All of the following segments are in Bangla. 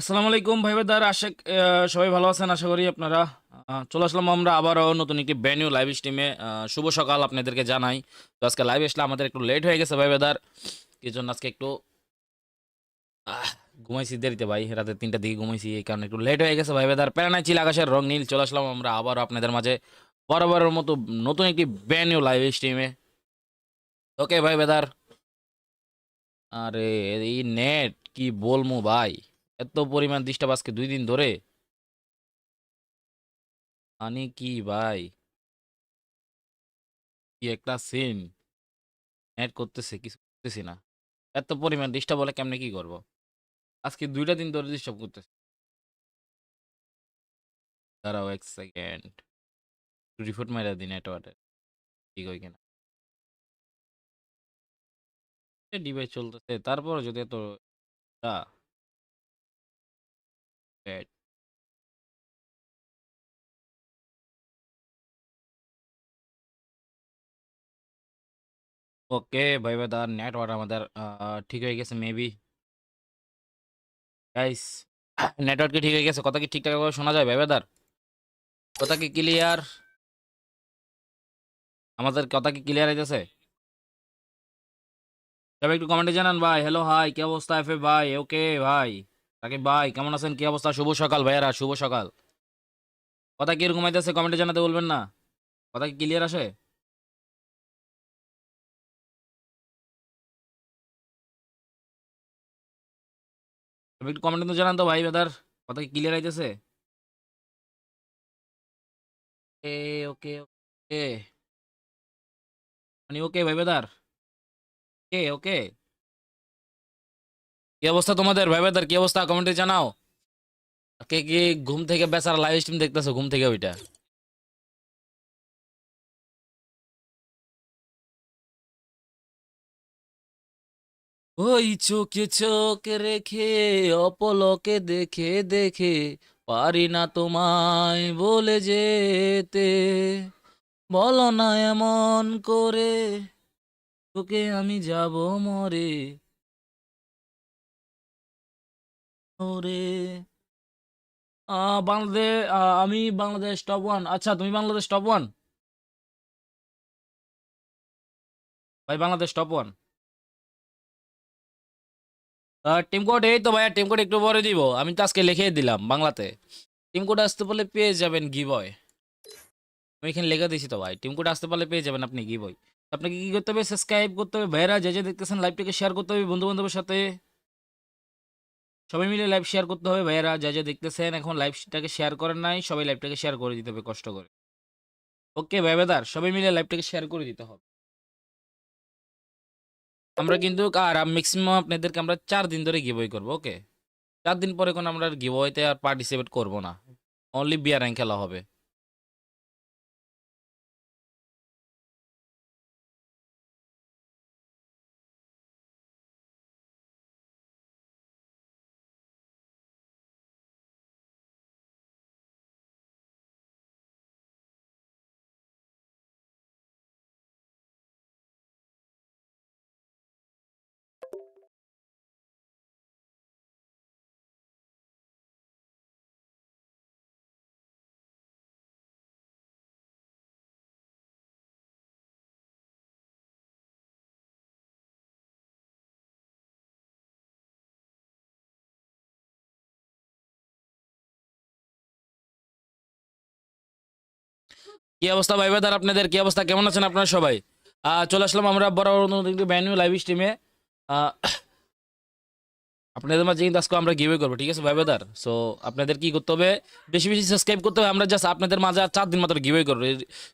আসসালামু আলাইকুম ভাই বেদার আশা সবাই ভালো আছেন? আশা করি আপনারা চলে আসলাম আমরা আবারও নতুন একটি ব্যানিউ লাইভ স্ট্রিমে শুভ সকাল আপনাদেরকে জানাই। তো আজকে লাইভ আসলে আমাদের একটু লেট হয়ে গেছে ভাই বেদার কি জন্য আজকে একটু ঘুমাইছি দেরিতে ভাই। রাতে তিনটা দিকে ঘুমাইছি, এই কারণে একটু লেট হয়ে গেছে ভাই বেদার প্যারানাই চিল আকাশের রং নীল, চলে আসলাম আমরা আবারও আপনাদের মাঝে বরাবরের মতো নতুন একটি ব্যানিউ লাইভ স্ট্রিমে ওকে ভাই বেদার আরে, এই নেট কি বলমু ভাই? এত পরিমাণ ডিস্টার্ব আজকে দুই দিন ধরে? মানে কি ভাই? কি একটা সিন নেট করতেছে, কিছু করতেছি না। এত পরিমাণ ডিস্টার্ব হলে কেমনে কি করব? আজকে দুইটা দিন ধরে ডিস্টার্ব করতেছে। দাঁড়াও এক সেকেন্ড রিপোর্ট মারা দিন নেটওয়ার্কে ঠিক হয় কিনা? ডিভাইস চলতেছে। তারপর যদি এত bad। ওকে ভাই ভাই তার নেটওয়ার্ক আমাদের ঠিক হয়ে গেছে মেবি গাইস নেটওয়ার্ক কি ঠিক হয়ে গেছে কথা কি ঠিকঠাক ভাবে শোনা যায় ভাই দার কথা কি ক্লিয়ার আমাদের কথা কি ক্লিয়ার হইতেছে সবাই একটু কমেন্টে জানান ভাই হ্যালো হাই কি অবস্থা এফ ভাই ওকে ভাই তাকে ভাই, কেমন আছেন? কি অবস্থা? শুভ সকাল ভাইয়ারা, শুভ সকাল। কথা কি এরকম হইতেছে? কমেন্টে জানাতে বলবেন না। কথা কি ক্লিয়ার আসে? একটু কমেন্টে তো জানান তো ভাই বেদার কথা কি ক্লিয়ার আইতেছে এ, ওকে ওকে। মানে ওকে ভাই বেদার ওকে ওকে? কি অবস্থা তোমাদের? ভাই বেদার কি অবস্থা? কমেন্টে জানাও। কে কি ঘুম থেকে বেচারা লাইভ স্ট্রিম দেখতেছো ঘুম থেকে ওইটা? ওই চোখে চোখ রেখে, অপলকে দেখে দেখে পারি না তোমায় বলে যেতে। বলো না এমন করে, তোকে আমি যাব মরে। বাংলাদেশ আমি বাংলাদেশ টপ ওয়ান আচ্ছা তুমি বাংলাদেশ টপ ওয়ান ভাই, Bangladesh top one team code এই তো ভাইয়া টিম কোড একটু পরে দিব। আমি তো আজকে লিখে দিলাম বাংলাতে। টিম কোড আসতে পারলে পেয়ে যাবেন গিবয় আমি এখানে লেখা দিয়েছি তো ভাই টিম কোড আসতে পারলে পেয়ে যাবেন আপনি গি গিবয় আপনাকে কি করতে হবে? সাবস্ক্রাইব করতে হবে। ভাইরা যে যে দেখতেছেন লাইভটাকে শেয়ার করতে হবে। বন্ধু বান্ধবের সাথে সবাই মিলে লাইভ শেয়ার করতে হবে। ভাইয়ারা যা যা দেখতেছেন এখন লাইভটাকে শেয়ার করেন নাই, সবাই লাইভটাকে শেয়ার করে দিতে হবে, কষ্ট করে। ওকে ভাই বেদার, সবাই মিলে লাইভটাকে শেয়ার করে দিতে হবে। আমরা কিন্তু আর ম্যাক্সিমাম আপনাদেরকে আমরা চার দিন ধরে গিভওয়ে করব ওকে চার দিন পরে কোনো আমরা গিভওয়েতে আর পার্টিসিপেট করব না। অনলি বিয়ার খেলা হবে। কি অবস্থা ভাই বেদার আপনাদের কি অবস্থা? কেমন আছেন আপনারা সবাই? চলে আসলাম আমরা বড় ব্যান্ড লাইভ স্ট্রিমে আপনাদের মাঝে কিন্তু আজকে আমরা গিভে করব, ঠিক আছে ভাই বেদার সো আপনাদের কি করতে হবে? বেশি বেশি সাবস্ক্রাইব করতে হবে, আমরা জাস্ট আপনাদের মাঝে আর চার দিন মাত্র গিভে করব।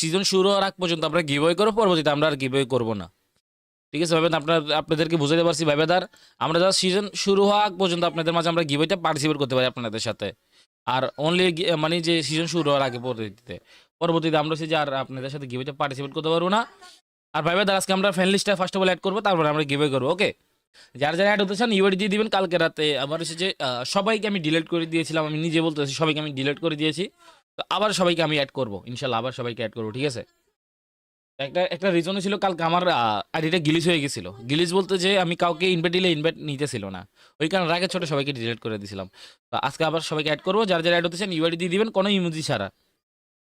সিজন শুরু হওয়ার আগ পর্যন্ত আমরা গিভে করব, পরবর্তীতে আমরা আর গিভে করব না। ঠিক আছে ভাইবেন আপনার, আপনাদেরকে বুঝাতে পারছি ভাইবেদার আমরা জাস্ট সিজন শুরু হওয়া আগ পর্যন্ত আপনাদের মাঝে আমরা গিভেতে পার্টিসিপেট করতে পারি আপনাদের সাথে। আর অনলি মানে যে সিজন শুরু হওয়ার আগে পরবর্তীতে। পরবর্তীতে আমরা হচ্ছে যে আর আপনাদের সাথে গিভেতে পার্টিসিপেট করতে পারব না। আর ভাইবেদার আজকে আমরা ফ্যান লিস্টটা ফার্স্ট অফ অল অ্যাড করব, তারপরে আমরা গিভে করব ওকে যারা যারা অ্যাড হতে চান ইউআইডি দিয়ে দিবেন, কালকে রাতে আমার হচ্ছে যে সবাইকে আমি ডিলেট করে দিয়েছিলাম, আমি নিজে বলতেছি সবাইকে আমি ডিলেট করে দিয়েছি। তো আবার সবাইকে আমি অ্যাড করব, ইনশাল্লাহ আবার সবাইকে অ্যাড করব, ঠিক আছে? একটা একটা রিজনও ছিল, কালকে আমার আইডিটা গিলিজ হয়ে গেছিল। গিলিজ বলতে যে আমি কাউকে ইনভাইট দিলে ইনভাইট নিতেছিল না। ওই কারণে রাগে ছোটো সবাইকে ডিলেট করে দিয়েছিলাম আজকে আবার সবাইকে অ্যাড করব, যারা যারা অ্যাড হতেছেন ইউআইডি দিয়ে দিবেন, কোনো ইমোজি ছাড়া।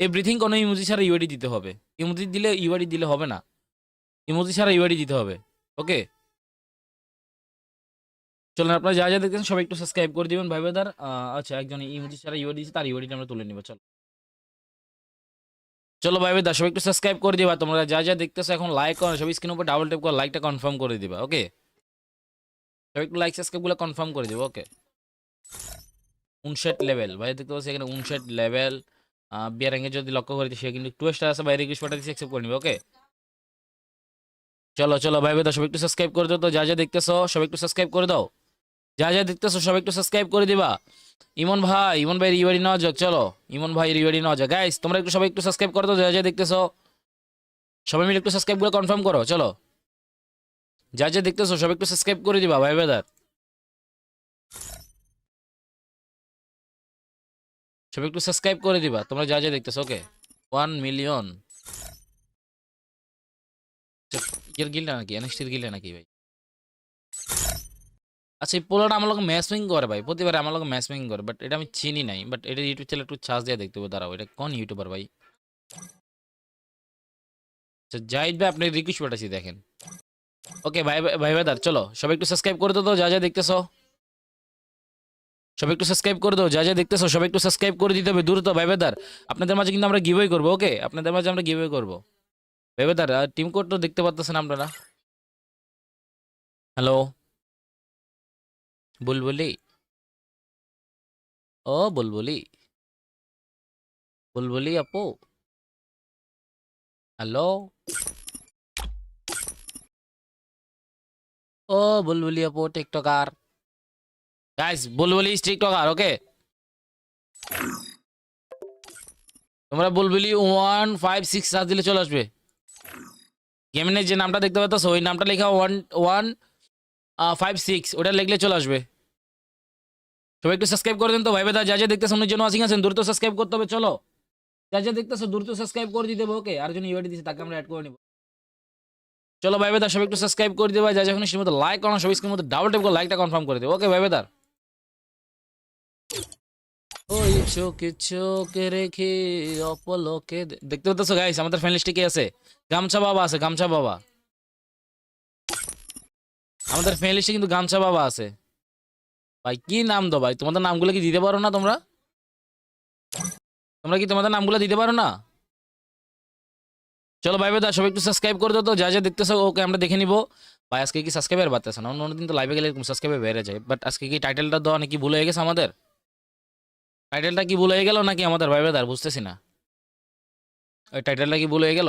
এভরিথিং কোনো ইমোজি ছাড়া ইউআইডি দিতে হবে। ইমোজি দিলে ইউআইডি দিলে হবে না। ইমোজি ছাড়া ইউআইডি দিতে হবে। ওকে চলুন আপনারা যা যা দেখতেছেন সবাই একটু সাবস্ক্রাইব করে দিবেন, ভাই বেদার আচ্ছা একজন ইমোজি ছাড়া ইউআইডি দিচ্ছে তার ইউআইডিটা আমরা তুলে নিব, চলো। চলো, ভাই বেদার সবাই একটু সাবস্ক্রাইব করে দিবা। তোমরা যা যা দেখতেছো এখন লাইক করো সবাই স্ক্রিনের উপর ডাবল ট্যাপ করে লাইকটা কনফার্ম করে দিবা ওকে সবাই একটু লাইক সাবস্ক্রাইবগুলো কনফার্ম করে দিবা ওকে উনষাট লেভেল ভাই দেখতে পাচ্ছি এখানে উনষাট লেভেল বিয়ারাঙ্গে যদি লক্ষ্য করি সে কিন্তু টু স্টার আছে, বাইরে রিকোয়েস্ট পাঠাচ্ছি অ্যাকসেপ্ট করে নিবে ওকে চলো চলো, ভাই বেদা সবাই একটু সাবস্ক্রাইব করে দাও, তো যা যা দেখতেছো, সবাই একটু সাবস্ক্রাইব করে দাও। যা যা দেখতেছো, সবাই একটু সাবস্ক্রাইব করে দিবা। ইমন ভাই ইমন ভাই রিওয়ারি নেওয়া যাক, চলো। ইমন ভাই রিওয়ারি নেওয়া যাক। গাইস তোমরা একটু সবাই একটু সাবস্ক্রাইব করে দাও, যা যা দেখতেছো। সবাই মিলে একটু সাবস্ক্রাইব করে কনফার্ম করো, চলো। যা যা দেখতেছো, সবাই একটু সাবস্ক্রাইব করে দিবা, ভাই বেদার সবাই একটু সাবস্ক্রাইব করে দিবা, তোমরা যা যা দেখতেছো ওকে ওয়ান মিলিয়ন গিল্ডা নাকি? এনএসটির নাকি ভাই? আচ্ছা এই পোলাটা আমার লোক ম্যাচিং করে ভাই। আমার লোক করে বাট এটা আমি চিনি নাই। বাট এটা ইউটিউব চ্যানেল একটু চার্জ দিয়ে দেখতে হবে, দাঁড়াও, এটা কোন ইউটিউবার ভাই? জাহিদ ভাই আপনি রিকোয়েস্ট পাঠাচ্ছি দেখেন। ওকে ভাই ভাই ভাই ভাই চলো, সবাই একটু সাবস্ক্রাইব করে দাও যা যা দেখতেছো। সবাই একটু সাবস্ক্রাইব করে দাও, যা যা দেখতেছো সবাই একটু সাবস্ক্রাইব করে দিতে হবে দ্রুত ভাই বেদার আপনাদের মাঝে কিন্তু আমরা গিভওয়ে করব ওকে আপনাদের মাঝে আমরা গিভওয়ে করব। ভাই বেদার টিম কোড তো দেখতে পাচ্ছেন আপনারা। হ্যালো বুলবুলি? ও, বুলবুলি। বুলবুলি আপু? হ্যালো ও, বুলবুলি আপু, TikToker. Guys Bulbuli TikToker okay তোমরা Bulbuli one five six search দিলে চলে আসবে। গেমের যে নামটা দেখতে পাচ্ছ, ওই নামটা লেখা ওয়ান ওয়ান ফাইভ সিক্স ওটা লিখলে চলে আসবে। সবাই একটু সাবস্ক্রাইব করে দিন তো, ভাই বেদা যা যা দেখতেছেন অনেক জন ওয়াচিং আছেন দ্রুত সাবস্ক্রাইব করতে হবে, চলো। যা যা দেখতেছো, দ্রুত সাবস্ক্রাইব করে দিতে হবে ওকে আর জন ইউআইডি দিচ্ছে তাকে আমরা অ্যাড করে নিব। চলো, ভাই বেদা সবাই একটু সাবস্ক্রাইব করে দেবে, যা যখন মধ্যে লাইক করো সবাই স্ক্রিনের মধ্যে ডাবল টেপ করে লাইকটা কনফার্ম করে দেবে ওকে ভাই বেদার ওই চোখে চোখে রেখে অপলকে দে- দেখতে পাচ্ছ গাইস আমাদের ফ্যান লিস্টে কে আছে? গামছা বাবা আছে, গামছা বাবা। আমাদের ফ্যান লিস্টে কিন্তু গামছা বাবা আছে। ভাই, কি নাম দো ভাই? তোমাদের নামগুলো কি দিতে পারো না তোমরা? তোমরা কি তোমাদের নামগুলো দিতে পারো না? চলো ভাই বেদা সবাই একটু সাবস্ক্রাইব করে দাও তো, যা যা দেখতেছো, ওকে আমরা দেখে নিবো। ভাই, আজকে কি সাবস্ক্রাইবার বাড়তেছে না? অন্য দিন তো লাইভে গেলে সাবস্ক্রাইবার বেড়ে যায়। বাট আজকে কি টাইটেলটা দেওয়া নাকি ভুল হয়ে গেছে আমাদের? টাইটেলটা কি ভুল হয়ে গেল নাকি আমাদের ভাই বেদার বুঝতেছি না। ওই টাইটেলটা কি ভুল হয়ে গেল?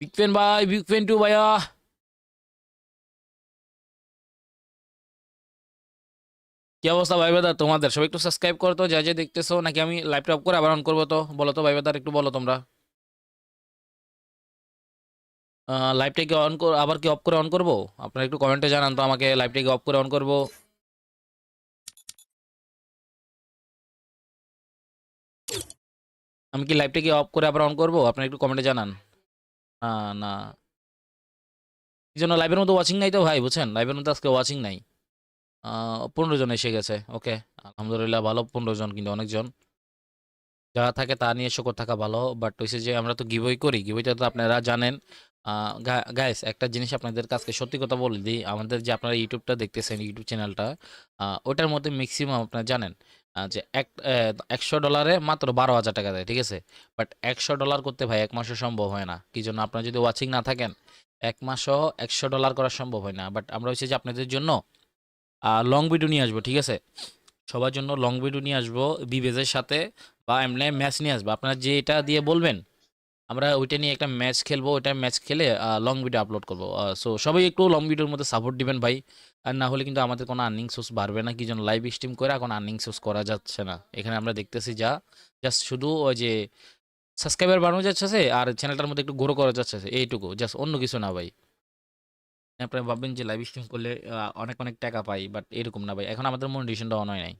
বিগ ফ্যান ভাই বিগ ফ্যান টু ভাইয়া। কি অবস্থা ভাই বেদার তোমাদের? সবাই একটু সাবস্ক্রাইব করো তো, যা যা দেখতেছো। নাকি আমি লাইভটা অফ করে আবার অন করব তো? বলো তো ভাই বেদার একটু বলো তোমরা। লাইভটা কি অন আবার কি অফ করে অন করব? আপনারা একটু কমেন্টে জানান তো আমাকে লাইভটা কি অফ করে অন করব? আমি কি লাইভটা কি অফ করে আবার অন করব? আপনারা একটু কমেন্টে জানান। না না। এই জন্য লাইভের মধ্যে ওয়াচিং নাই তো ভাই, বুঝছেন? লাইভের মধ্যে আজকে ওয়াচিং নাই। পনেরো জন এসে গেছে ওকে আলহামদুলিল্লাহ ভালো, পনেরো জন কিন্তু অনেকজন। যা থাকে তা নিয়ে শকর থাকা ভালো বাট হয়েছে যে আমরা তো গিবই করি। গিবইটা তো আপনারা জানেন। গাইস একটা জিনিস আপনাদের কাছে সত্যি কথা বলে দিই। আমাদের যে আপনারা ইউটিউবটা দেখতেছেন, ইউটিউব চ্যানেলটা ওটার মধ্যে ম্যাক্সিমাম আপনারা জানেন। যে এক একশো ডলারে মাত্র বারো হাজার টাকা দেয়, ঠিক আছে? বাট একশো ডলার করতে ভাই এক মাসও সম্ভব হয় না। কি জন্য? আপনারা যদি ওয়াচিং না থাকেন, এক মাসও একশো ডলার করা সম্ভব হয় না। বাট আমরা হচ্ছে যে আপনাদের জন্য লং ভিডিও নিয়ে আসব, ঠিক আছে? সবার জন্য লং ভিডিও নিয়ে আসব, বিবেজের সাথে বা এমনি ম্যাচ নিয়ে আসব। আপনারা যে এটা দিয়ে বলবেন আমরা ওইটা নিয়ে একটা ম্যাচ খেলব, ওইটা ম্যাচ খেলে লং ভিডিও আপলোড করব। সো সবাই একটু লং ভিডিওর মধ্যে সাপোর্ট দিবেন ভাই। আর না হলে কিন্তু আমাদের কোনো আর্নিং সোর্স বাড়বে না, কি জন্য লাইভ স্ট্রিম করে এখন আর্নিং সোর্স করা যাচ্ছে না। এখানে আমরা দেখতেছি যা জাস্ট শুধু ওই যে সাবস্ক্রাইবার বাড়ানো যাচ্ছে আর চ্যানেলটার মধ্যে একটু গ্রো করা যাচ্ছে এইটুকু জাস্ট অন্য কিছু না ভাই। আপনারা ভাববেন যে লাইভ স্ট্রিম করলে অনেক অনেক টাকা পাই বাট এরকম না ভাই। এখন আমাদের মনিটেশনটা অন হয় নাই।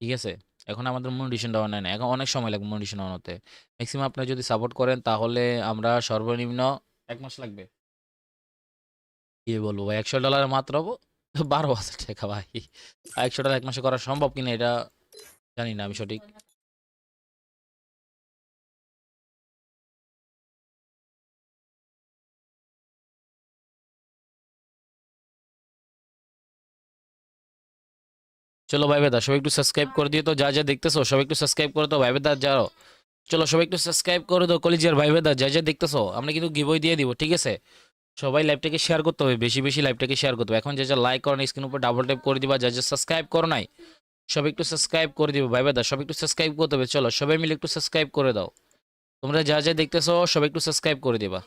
ঠিক আছে? এখন আমাদের মোটিভেশন ডাউন হয় না। এখন অনেক সময় লাগবে মোটিভেশন ডাউন হতে ম্যাক্সিমাম আপনি যদি সাপোর্ট করেন, তাহলে আমরা সর্বনিম্ন এক মাস লাগবে। কি বলব একশো ডলার মাত্র বারো হাজার টাকা ভাই। একশো ডলার এক মাসে করা সম্ভব কিনা এটা জানি না আমি সঠিক। চলো ভাই বেদা সবাই একটু সাবস্ক্রাইব করে দিও তো, যা যা দেখতেছো, সবাই একটু সাবস্ক্রাইব করে তো ভাই বেদা যাও। চলো সবাই একটু সাবস্ক্রাইব করে দাও, কলেজের ভাই বেদা যা যা দেখতেছো, আমরা কিন্তু গিবই দিয়ে দিব, ঠিক আছে? সবাই লাইভটাকে শেয়ার করতে হবে, বেশি বেশি লাইভটাকে শেয়ার করতে হবে। এখন যা যা লাইক করো না স্ক্রিন উপর ডাবল ট্যাপ করে দিবা, যা যা সাবস্ক্রাইব করো নাই, সবাই একটু সাবস্ক্রাইব করে দিবে, ভাই বেদা সবাই একটু সাবস্ক্রাইব করতে হবে, চলো সবাই মিলে একটু সাবস্ক্রাইব করে দাও। তোমরা যা যা দেখতেছো, সবাই একটু সাবস্ক্রাইব করে দিবা।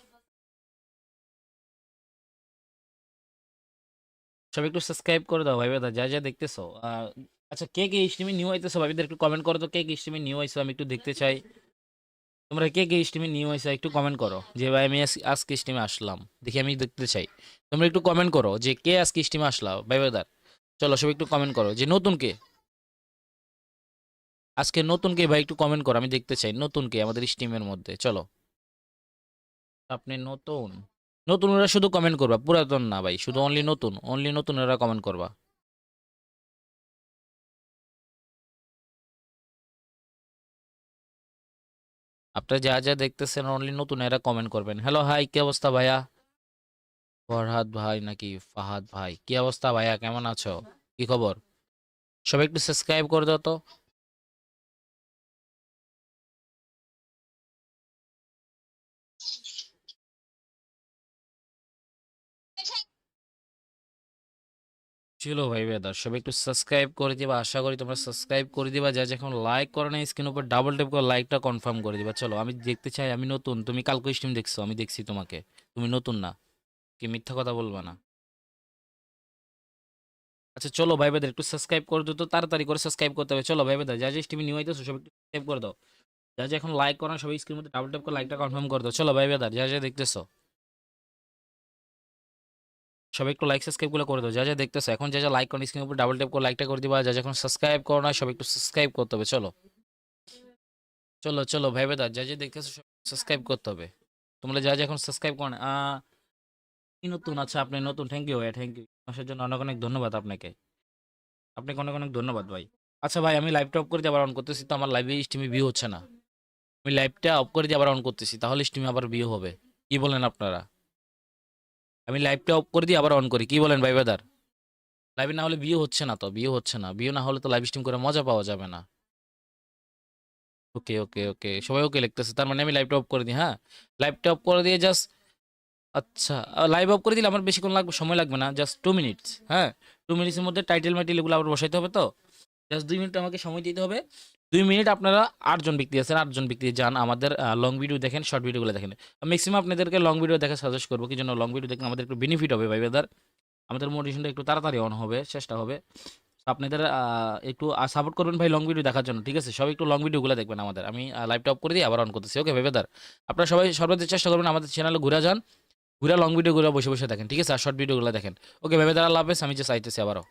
সবাই একটু সাবস্ক্রাইব করে দাও ভাই বেদা যা যা দেখতেছো। আচ্ছা কে কে স্ট্রিমে নিউ হইতেছো ভাবিদের একটু কমেন্ট করো তো, কে কে স্ট্রিমে নিউ হইছো, আমি একটু দেখতে চাই। তোমরা কে কে স্ট্রিমে নিউ হইছো, একটু কমেন্ট করো। যে ভাই, আমি আজ- আজকে স্ট্রিমে আসলাম, দেখি আমি দেখতে চাই। তোমরা একটু কমেন্ট করো যে কে আজকে স্ট্রিমে আসলা, ভাই বেদার চলো, সবাই একটু কমেন্ট করো। যে নতুন কে? আজকে নতুন কে ভাই, একটু কমেন্ট করো, আমি দেখতে চাই। নতুন কে আমাদের স্ট্রিমের মধ্যে, চলো। আপনি নতুন। নতুন ওরা শুধু কমেন্ট করবা, পুরাতন না ভাই, শুধু অনলি নতুন অনলি নতুন ওরা কমেন্ট করবা। আপনারা যা যা দেখতেছেন অনলি নতুন এরা কমেন্ট করবেন। হ্যালো হাই কি অবস্থা ভাইয়া? ফরহাদ ভাই নাকি ফাহাদ ভাই, কি অবস্থা ভাইয়া, কেমন আছো? কি খবর? সবাই একটু সাবস্ক্রাইব করে দাও তো। ছিল ভাই বেদার সবাই একটু সাবস্ক্রাইব করে দিবা। আশা করি তোমরা সাবস্ক্রাইব করে দিবা। যা যখন লাইক করো না স্ক্রিন উপর ডাবল ট্যাপ করে লাইকটা কনফার্ম করে দিবা। চলো, আমি দেখতে চাই, আমি নতুন। তুমি কালকে স্ট্রিম দেখছ, আমি দেখছি তোমাকে। তুমি নতুন না। কি মিথ্যা কথা বলবা না। আচ্ছা চলো ভাই বেদার একটু সাবস্ক্রাইব করে দিও তো, তাড়াতাড়ি করে সাবস্ক্রাইব করতে হবে। চলো, ভাই বেদার যা যা স্ট্রিমে নিউ হইতেছো সবাই একটু সাবস্ক্রাইব করে দাও। যা যা এখন লাইক করো, সবাই স্ক্রিন মধ্যে ডাবল ট্যাপ করে লাইকটা কনফার্ম করে দাও। চলো, ভাই বেদার যা যা দেখতেছো। সবাই একটু লাইক সাবস্ক্রাইবগুলো করে দাও। যা যা দেখতেছো, এখন যা যা লাইক করো স্ক্রিনের উপর ডাবল ট্যাপ করে লাইকটা করে দিবা। যা যখন সাবস্ক্রাইব করো না, সবাই একটু সাবস্ক্রাইব করতে হবে, চলো। চলো চলো ভাই বেদা যা যা দেখতেছো সাবস্ক্রাইব করতে হবে। তোমরা যা যা এখন সাবস্ক্রাইব করো না নতুন? আচ্ছা আপনি নতুন থ্যাংক ইউ ভাই থ্যাংক ইউ আসার জন্য অনেক অনেক ধন্যবাদ আপনাকে। আপনাকে অনেক অনেক ধন্যবাদ, ভাই। আচ্ছা ভাই, আমি লাইভটা অফ করে দিয়ে আবার অন করতেছি, তো আমার লাইভে স্টিমে ভিউ হচ্ছে না। আমি লাইভটা অফ করে দিয়ে আবার অন করতেছি, তাহলে স্টিমে আবার ভিউ হবে। কি বলেন আপনারা? আমি লাইভটা অফ করে দিয়ে আবার অন করি। কি বলেন ভাই বেদার লাইভে না হলে বিয়ে হচ্ছে না তো? বিয়ে হচ্ছে না। বিয়ে না হলে তো লাইভ স্ট্রিম করে মজা পাওয়া যাবে না। ওকে ওকে ওকে সবাই ওকে লিখতেছে। তার মানে আমি লাইভটা অফ করে দিই হ্যাঁ? লাইভটা অফ করে দিয়ে জাস্ট আচ্ছা লাইভ অফ করে দিলে আমার বেশিক্ষণ লাগবে, সময় লাগবে না। জাস্ট টু মিনিটস হ্যাঁ? টু মিনিটসের মধ্যে টাইটেল মাইটেল এগুলো আবার বসাইতে হবে তো? জাস্ট দুই মিনিট আমাকে সময় দিতে হবে। দুই মিনিট আপনারা আটজন ব্যক্তি আছেন, আটজন ব্যক্তি যান আমাদের লং ভিডিও দেখেন শর্ট ভিডিওগুলো দেখেন। ম্যাক্সিমাম আপনাদেরকে লং ভিডিও দেখা সাজেস্ট করব, কি জন্য লং ভিডিও দেখলে আমাদের একটু বেনিফিট হবে ভাই বেদার আমাদের মোটিভেশনটা একটু তাড়াতাড়ি অন হবে, চেষ্টা হবে। আপনাদের একটু সাপোর্ট করবেন ভাই লং ভিডিও দেখার জন্য, ঠিক আছে? সবাই একটু লং ভিডিওগুলো দেখবেন আমাদের। আমি লাইভটা অফ করে দিয়ে আবার অন করতেছি ওকে ভাই বেদার আপনারা সবাই সর্বদা চেষ্টা করবেন আমাদের চ্যানেলে ঘুরে যান, ঘুরে লং ভিডিওগুলো বসে বসে দেখেন, ঠিক আছে? আর শর্ট ভিডিওগুলো দেখেন। ওকে ভেবে দাঁড়া লাভ আমি যে চাইতেছি আবারও।